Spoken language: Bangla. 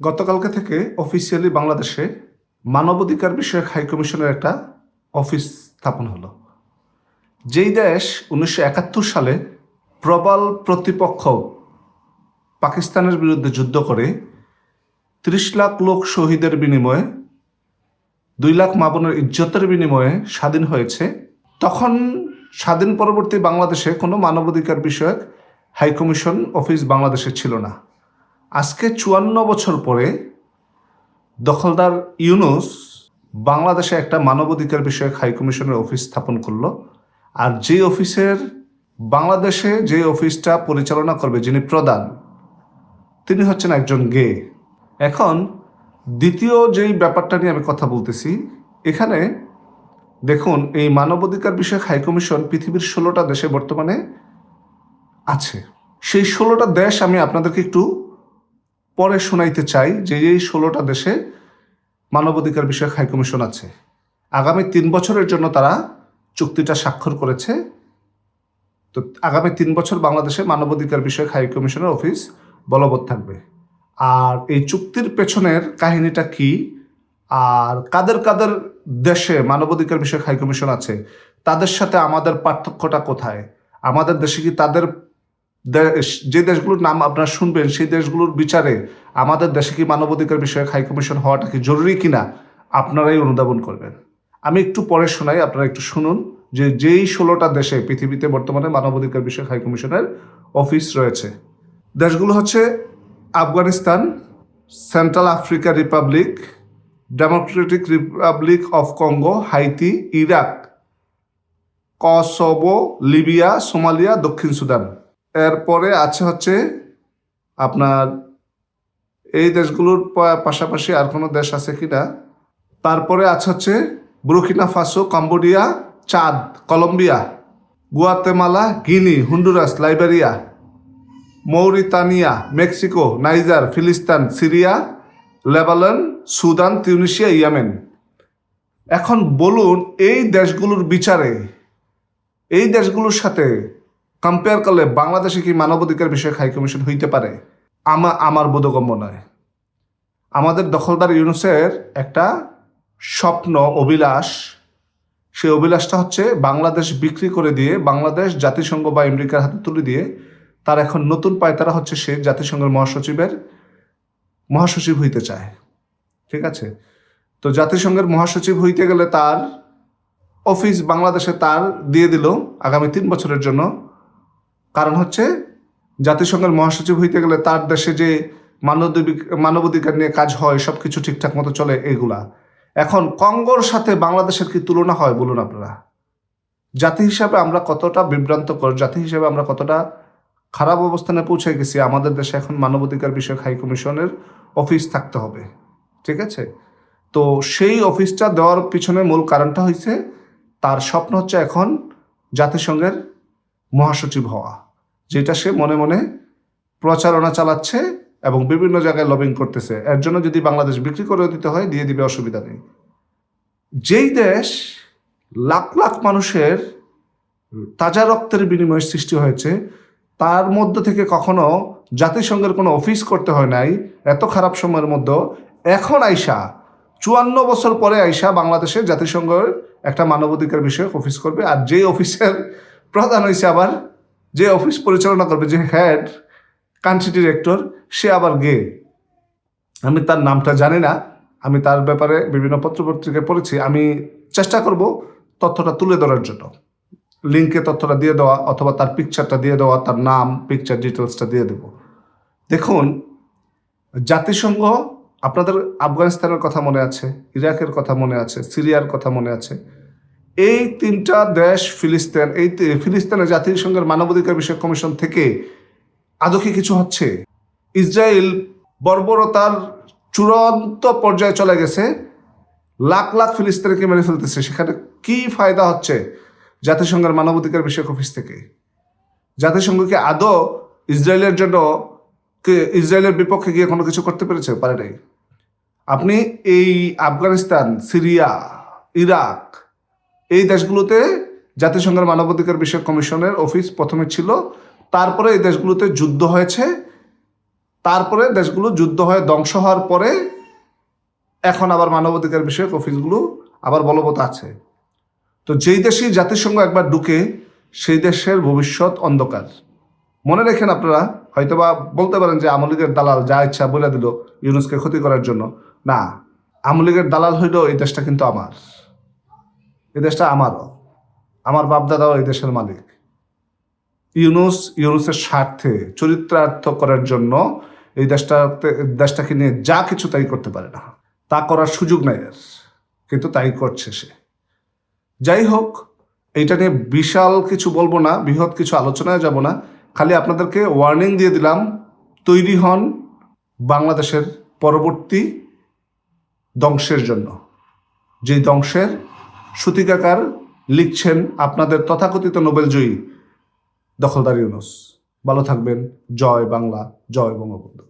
গতকালকে থেকে অফিসিয়ালি বাংলাদেশে মানবাধিকার বিষয়ক হাইকমিশনের একটা অফিস স্থাপন হলো। যেই দেশ উনিশশো একাত্তর সালে প্রবল প্রতিপক্ষ পাকিস্তানের বিরুদ্ধে যুদ্ধ করে, ত্রিশ লাখ লোক শহীদের বিনিময়ে, দুই লাখ মাবনের ইজ্জতের বিনিময়ে স্বাধীন হয়েছে, তখন স্বাধীন পরবর্তী বাংলাদেশে কোনো মানবাধিকার বিষয়ক হাইকমিশন অফিস বাংলাদেশে ছিল না। আজকে চুয়ান্ন বছর পরে দখলদার ইউনুস বাংলাদেশে একটা মানবাধিকার বিষয়ক হাই কমিশনের অফিস স্থাপন করল। আর যে অফিসের বাংলাদেশে যে অফিসটা পরিচালনা করবে, যিনি প্রধান, তিনি হচ্ছেন একজন গে। এখন দ্বিতীয় যেই ব্যাপারটা নিয়ে আমি কথা বলতেছি, এখানে দেখুন, এই মানবাধিকার বিষয়ক হাই কমিশন পৃথিবীর ষোলোটা দেশে বর্তমানে আছে। সেই ষোলোটা দেশ আমি আপনাদেরকে একটু পরে শোনাইতে চাই যে এই ষোলোটা দেশে মানবাধিকার বিষয়ক হাই কমিশন আছে। আগামী তিন বছরের জন্য তারা চুক্তিটা স্বাক্ষর করেছে। তো আগামী তিন বছর বাংলাদেশে মানবাধিকার বিষয়ক হাই কমিশনের অফিস বলবৎ থাকবে। আর এই চুক্তির পেছনের কাহিনীটা কি? আর কাদের কাদের দেশে মানবাধিকার বিষয়ক হাই কমিশন আছে? তাদের সাথে আমাদের পার্থক্যটা কোথায়? আমাদের দেশে কি তাদের যে দেশগুলোর নাম আপনারা শুনবেন, সেই দেশগুলোর বিচারে আমাদের দেশে কি মানবাধিকার বিষয়ক হাই কমিশন হওয়াটা কি জরুরি কিনা, আপনারাই অনুধাবন করবেন। আমি একটু পরে শোনাই, আপনারা একটু শুনুন যে যেই ষোলোটা দেশে পৃথিবীতে বর্তমানে মানবাধিকার বিষয়ক হাই কমিশনের অফিস রয়েছে। দেশগুলো হচ্ছে Afghanistan Central Africa Republic Democratic Republic of Congo Haiti Iraq Kosovo Libya Somalia দক্ষিণ সুদান। এরপরে আছে হচ্ছে আপনার এই দেশগুলোর পাশাপাশি আর কোনো দেশ আছে কি না? তারপরে আছে হচ্ছে Burkina Faso, Cambodia, Chad, Colombia, Guatemala, Guinea, Honduras, Liberia, Mauritania, Mexico, Niger, ফিলিস্তান, Syria, Lebanon, Sudan, Tunisia, Yemen. এখন বলুন এই দেশগুলোর বিচারে, এই দেশগুলোর সাথে কম্পেয়ার করলে বাংলাদেশে কি মানবাধিকার বিষয়ক হাই কমিশন হইতে পারে? আমা আমার বোধগম্য নয়। আমাদের দখলদার ইউনুসের একটা স্বপ্ন, অভিলাষ, সেই অভিলাষটা হচ্ছে বাংলাদেশ বিক্রি করে দিয়ে, বাংলাদেশ জাতিসংঘ বা আমেরিকার হাতে তুলে দিয়ে, তার এখন নতুন পায়তারা হচ্ছে সে জাতিসংঘের মহাসচিবের, মহাসচিব হইতে চায়। ঠিক আছে? তো জাতিসংঘের মহাসচিব হইতে গেলে তার অফিস বাংলাদেশে তার দিয়ে দিল আগামী তিন বছরের জন্য। কারণ হচ্ছে জাতিসংঘের মহাসচিব হইতে গেলে তার দেশে যে মানবাধিক- মানবাধিকার নিয়ে কাজ হয় সব কিছু ঠিকঠাক মতো চলে এগুলা। এখন কঙ্গোর সাথে বাংলাদেশের কি তুলনা হয় বলুন আপনারা? জাতি হিসাবে আমরা কতটা বিভ্রান্তকর, জাতি হিসাবে আমরা কতটা খারাপ অবস্থানে পৌঁছে গেছি, আমাদের দেশে এখন মানবাধিকার বিষয়ক হাই কমিশনের অফিস থাকতে হবে, ঠিক আছে? তো সেই অফিসটা দেওয়ার পিছনে মূল কারণটা হয়েছে তার স্বপ্ন হচ্ছে এখন জাতিসংঘের মহাসচিব হওয়া, যেটা সে মনে মনে প্রচারণা চালাচ্ছে এবং বিভিন্ন জায়গায় লবিং করতেছে। এর জন্য যদি বাংলাদেশ বিক্রি করে দিতে হয়, দিয়ে দিবে অসুবিধা নেই। যেই দেশ লাখ লাখ মানুষের তাজা রক্তের বিনিময়ে সৃষ্টি হয়েছে, তার মধ্য থেকে কখনো জাতিসংঘের কোনো অফিস করতে হয় নাই, এত খারাপ সময়ের মধ্যে। এখন আইসা, চুয়ান্ন বছর পরে আইসা বাংলাদেশে জাতিসংঘের একটা মানবাধিকার বিষয়ক অফিস করবে, আর যে অফিসের প্রধান হয়েছে আবার যে অফিস পরিচালনা করবে, যে হেড কান্ট্রি ডিরেক্টর সে আবার গে আমি তার নামটা জানি না, আমি তার ব্যাপারে বিভিন্ন পত্রপত্রিকায় পড়েছি। আমি চেষ্টা করব তথ্যটা তুলে ধরার জন্য। লিঙ্কে তথ্যটা দিয়ে দেওয়া অথবা তার পিকচারটা দিয়ে দেওয়া, তার নাম পিকচার ডিটেলসটা দিয়ে দেব। দেখুন, জাতিসংঘ, আপনাদের আফগানিস্তানের কথা মনে আছে, ইরাকের কথা মনে আছে, সিরিয়ার কথা মনে আছে এই তিনটা দেশ, ফিলিস্তিন, এই ফিলিস্তিনের জাতিসংঘের মানবাধিকার বিষয়ক কমিশন থেকে আদৌ কি কিছু হচ্ছে? ইসরায়েল বর্বরতার চূড়ান্ত পর্যায়ে চলে গেছে, লাখ লাখ ফিলিস্তিনকে মেরে ফেলতেছে। সেখানে কি ফায়দা হচ্ছে জাতিসংঘের মানবাধিকার বিষয়ক অফিস থেকে? জাতিসংঘকে আদৌ ইসরায়েলের জন্য ইসরায়েলের বিপক্ষে গিয়ে কোনো কিছু করতে পেরেছে? পারে নাই। আপনি এই আফগানিস্তান, সিরিয়া, ইরাক এই দেশগুলোতে জাতিসংঘের মানবাধিকার বিষয়ক কমিশনের অফিস প্রথমে ছিল, তারপরে এই দেশগুলোতে যুদ্ধ হয়েছে, তারপরে দেশগুলো যুদ্ধ হয়ে ধ্বংস হওয়ার পরে এখন আবার মানবাধিকার বিষয়ক অফিসগুলো আবার বলবৎ আছে। তো যেই দেশেই জাতিসংঘ একবার ঢুকে, সেই দেশের ভবিষ্যৎ অন্ধকার। মনে রেখেন আপনারা, হয়তোবা বলতে পারেন যে আমলিগের দালাল যা ইচ্ছা বলে দিল ইউনুসকে ক্ষতি করার জন্য। না আমলিগের দালাল হইল এই দেশটা কিন্তু আমার। এই দেশটা আমারও। আমার বাপদাদাও এই দেশের মালিক। ইউনুস, ইউনুসের স্বার্থে চরিত্রার্থ করার জন্য এই দেশটাতে, দেশটাকে নিয়ে যা কিছু তাই করতে পারে না। তা করার সুযোগ নাই এর, কিন্তু তাই করছে সে। যাই হোক, এইটা নিয়ে বিশাল কিছু বলব না, বৃহৎ কিছু আলোচনায় যাব না। খালি আপনাদেরকে ওয়ার্নিং দিয়ে দিলাম, তৈরি হন বাংলাদেশের পরবর্তী ধ্বংসের জন্য। যেই ধ্বংসের সূতিকাকার লিখছেন আপনাদের তথাকথিত নোবেল জয়ী দখলদার ইউনুস। ভালো থাকবেন। জয় বাংলা জয় বঙ্গবন্ধু।